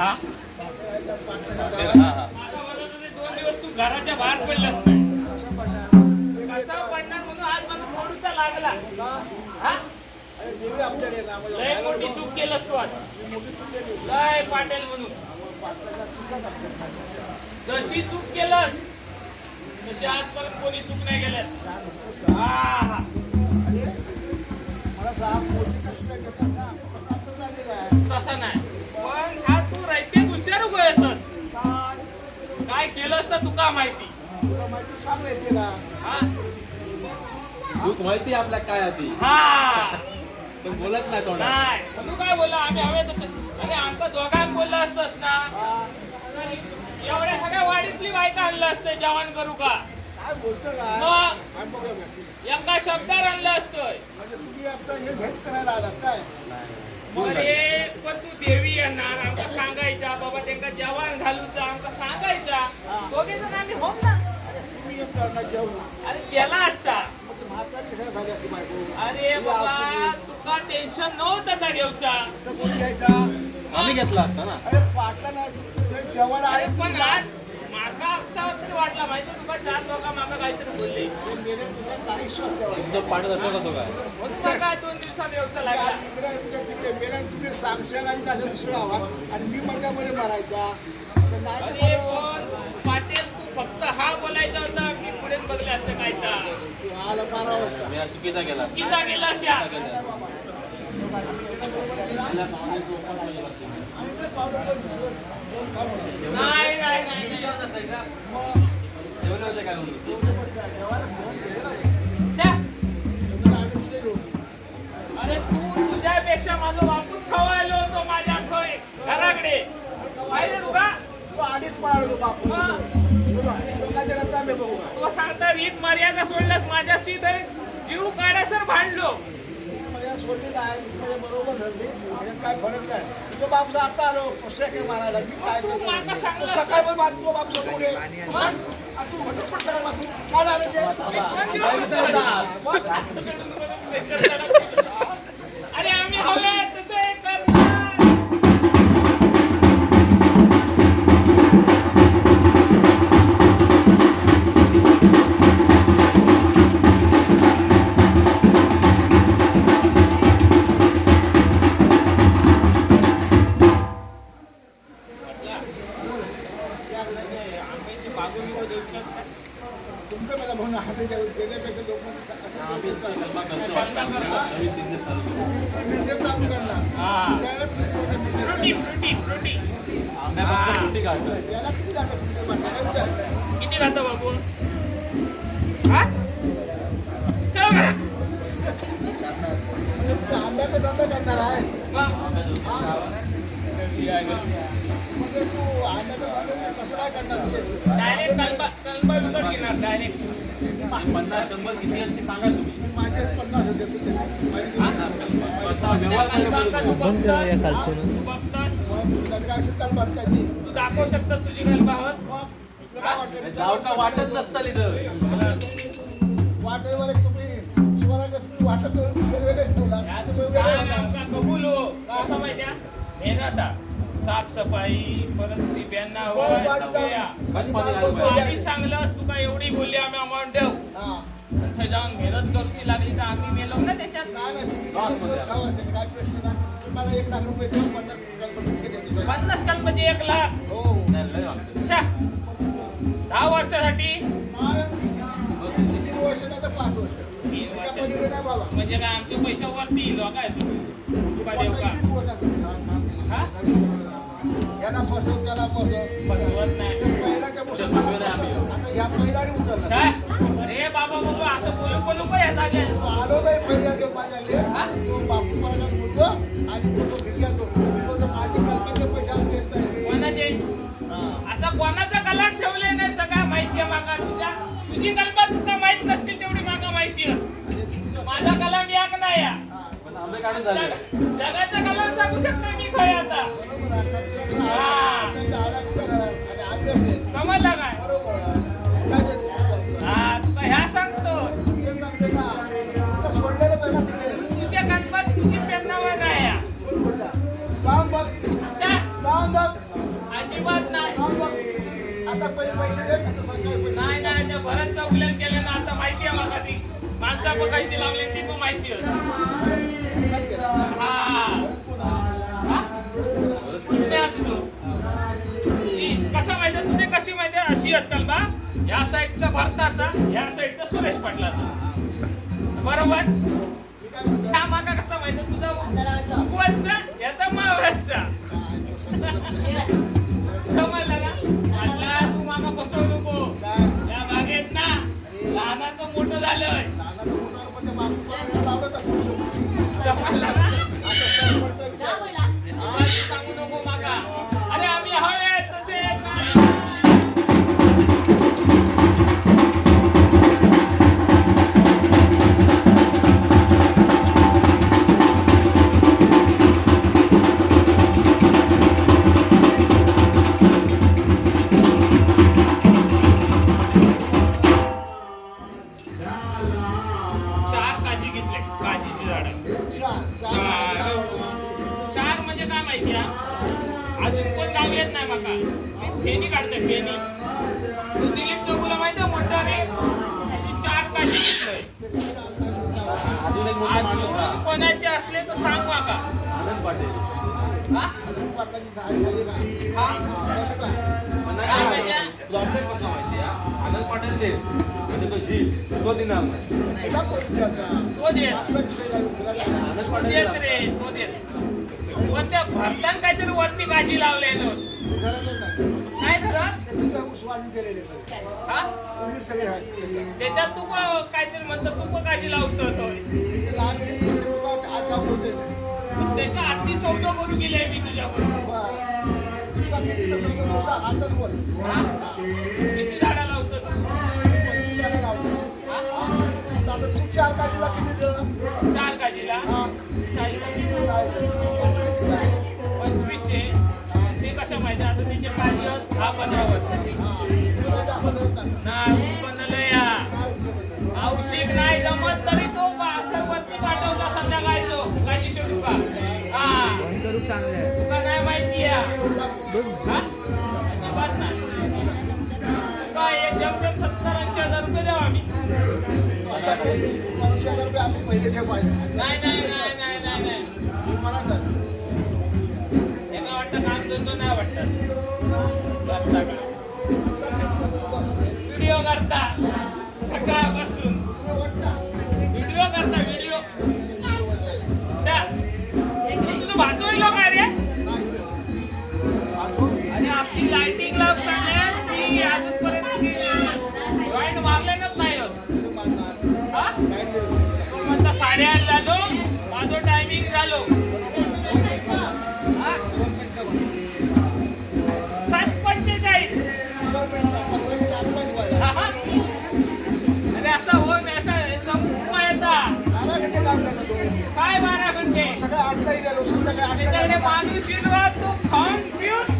हा. दोन दिवस तू घराच्या बाहेर म्हणून लागला हा चूक केलं तू आज लय पाटील म्हणून जशी चूक केलंस तशी आजपर्यंत कोणी चूक नाही केल्यास हा तसा नाही. काय केलंस तर तुका माहिती? तुला माहिती सांग ना हा माहिती आपल्या काय आधी? हा. बोलत नाही तोंडात. नाही. तू काय बोला आम्ही हवे तसे. अरे आमका दोघांना बोललं असतंस ना? एवढ्या सगळ्या वाडीतली बायका आणलं असतं जेवण करू का? काय बोलतो काय? मग आणि बघा म्हणजे एका शब्दावर आणलं असतं तुम्ही आता हे भेट करायला आलात काय? अरे पण तू देवी येणार आमका सांगायचा बाबा त्यांना जेवण घालूचा आमका सांगायचा. दोघे जण आम्ही होम ना. अरे केला असता. अरे बाबा तुका टेन्शन नव्हतं त्या घेऊचा आम्ही घेतला असता ना. अरे पाटला ना जेवण अरे आहे पण आज अक्षावर तरी वाटला माहिती तुका चार लोक माका काहीतरी बोलले. पाठ जातो का तो काय? काय दोन दिवसात व्यवसाय लागला मेल्या तुम्ही सांगशाल आणि त्याचा दुसरा आवाज आणि मी माझ्यामध्ये मारायचा अरे पण पाटील तू फक्त हा बोलायचा होता मी पुढे बघले असते काय तर? आला बारा वाजता मी चुकीचा केला किता गेला अरे तू तुझ्यापेक्षा माझा वापूस खवायलो होतो माझ्या खोय घराकडे. पाहिजे तुका तू अडीच पाळलो बापू. तो सांगता रीत मर्यादा सोडल्यास माझ्याशी तर जीव काढासर भांडलो. सोडलेलं आहे तुझ्या बरोबर धरली याच्यात काय फरक नाही. तुझं बाप आता आलो कसं काय मारायला मी काय तू तू सकाळी पण बाप तुझा बाप समोर तू म्हणतो पण त्याला बाप, काय झालं ते? अरे आम्ही हवे तुमचं मला म्हणून हाती देण्यापेक्षा लोकं बिझनेस चालू करणार. हा किती घालतो बाबू आंब्याचा धंदा करणार आहे. डायरेक्ट कल्पा कल्पा विकत घेणार डायरेक्ट पन्नास शंभर किती असते सांगा तुम्ही. माझे पन्नास होते तुझे माझी आता व्यवहार करायला पाहिजे. तू दाखवू शकतो तुझी कल्पावर वाटतं? नसतं इथं. वाटेवर तुम्ही वाटत आमका कबूल हो. कसं माहित्या मेहनत हा. साफसफाई परत रिब्यांना हो, होय सगळ्या. पाणी आलं तू तुका एवढी बोलली आम्ही अमाऊंट देऊ. तिथे जाऊन मेहनत करूची लागली तर आम्ही मेलो ना त्याच्यात. काय पन्नास? पन्नास कल्पचे एक लाख. हो. दहा वर्षासाठी. म्हणजे काय आमच्या पैशावरती येईल हो काय सो तुका देऊ का? याला फसव त्याला फसव. फसवत नाही. आता ह्या पहिल्याने उचलला. काय? अरे बाबा बाबा असं बोलू पण नको या जागेत. तो आलो नाही पहिल्या ते माझ्याकडे हा? तो बापू मला बोलतो आणि तो तो घरी येतो. तो बोलतो, माझे कल्पनेचे पैसे आज देत नाही कोणाचे? हा. असा कोणाचा कलर ठेवले नाही सगळं माहितीये माका तुझ्या तुझी कल्पना तुला माहीत नसतील तेवढी माका माहितीये माझा कलम याक नाही या जगाचा कलम सांगू शकतो मी काय आता. समजला काय? हा ह्या सांगतो. ना. ना तुझ्या गणपत तुझी नाही या बघ. अच्छा अजिबात नाही. जाऊन बघ. आता नाही नाही त्या भरतचा चौकल्यान केले ना आता माहिती आहे मला ती. माणसा बघायची लावली ती पण माहिती होती. कसा हा कसं माहिती तुझे कशी माहिती अशी आहेत बा या साईडचा भरताचा या साईडचा सुरेश पाटलाचा बरोबर हा. माका कसा माहिती तुझा कुवतचा याचा मावळचा समजलं ना म्हटलं तू मामा फसवू नको या बागेत ना लहानाचं मोठं झालंय कोण गाव येत नाही माका मी फेनी काढते फेनी तू दिलीप चौगुला माहिती मोठा रे? चार घेतलंय. अजून कोणाचे असले तर सांग माका आनंद पाटील. आनंद पाटील. दे. म्हणजे तो झील तो विचारतं? तो देत तो पाटील देत. रे तो देत. पण त्या भरतान काहीतरी वरती काजी लावलेलं केलेले सगळे. हा त्याच्यात. तू काहीतरी म्हणतो तू काळजी लावतो त्याच्या आधी सौदा करू गेले मी. तुला किती झाडं लावतो चार दहा पंधरा वर्षाची. नाही. ना बनलं या काय उपयोग होता? औषध नाही जमत तरी तो वरती पाठवता संध्याकाळी तो. काजी सोडू का हा. करू चांगलं तुका नाही माहिती? अजिबात नाही. तुका एक जमजम सत्तर ऐंशी हजार रुपये देऊ आम्ही. असं काही? काय बारा घंटे सकाळी आठला गेलो, संध्याकाळी आठला त्याच्याकडे गेलो. माणूस शिरवा तो खाऊन पिऊन हा हा